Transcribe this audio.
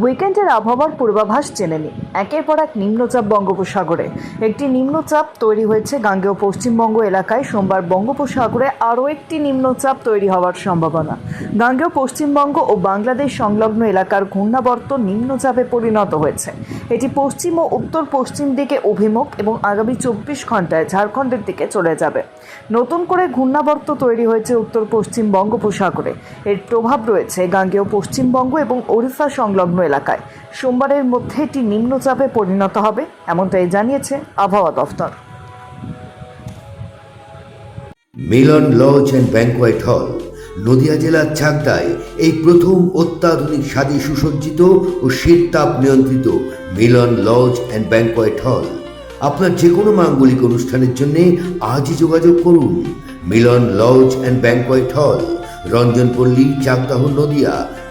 উইকেন্ডের আবহাওয়ার পূর্বাভাস জেনে নিই একের পর এক নিম্নচাপ বঙ্গোপসাগরে। একটি নিম্নচাপ তৈরি হয়েছে গাঙ্গেয় পশ্চিমবঙ্গ এলাকায়। সোমবার বঙ্গোপসাগরে আরও একটি নিম্নচাপ তৈরি হওয়ার সম্ভাবনা। গাঙ্গেয় পশ্চিমবঙ্গ ও বাংলাদেশ সংলগ্ন এলাকার ঘূর্ণাবর্ত নিম্নচাপে পরিণত হয়েছে। এটি পশ্চিম ও উত্তর পশ্চিম দিকে অভিমুখ এবং আগামী চব্বিশ ঘন্টায় ঝাড়খণ্ডের দিকে চলে যাবে। নতুন করে ঘূর্ণাবর্ত তৈরি হয়েছে উত্তর পশ্চিম বঙ্গোপসাগরে। এর প্রভাব রয়েছে গাঙ্গেয় পশ্চিমবঙ্গ এবং ওড়িশা সংলগ্ন এলাকায়। সোমবারের মধ্যে এটি নিম্নচাপে পরিণত হবে, এমনটাই জানিয়েছে আবহাওয়া দফতর। মিলন লজ অ্যান্ড ব্যাংকোয়েট হল, নদিয়া জেলার চাকদায় এই প্রথম অত্যাধুনিক স্বাদে সুসজ্জিত ও শীততাপ নিয়ন্ত্রিত মিলন লজ অ্যান্ড ব্যাংকোয়েট হল। আপনার যে কোনো মাঙ্গলিক অনুষ্ঠানের জন্য আজই যোগাযোগ করুন। মিলন লজ অ্যান্ড ব্যাংকোয়েট হল রঞ্জনপল্লী চাকদাহ, নদিয়া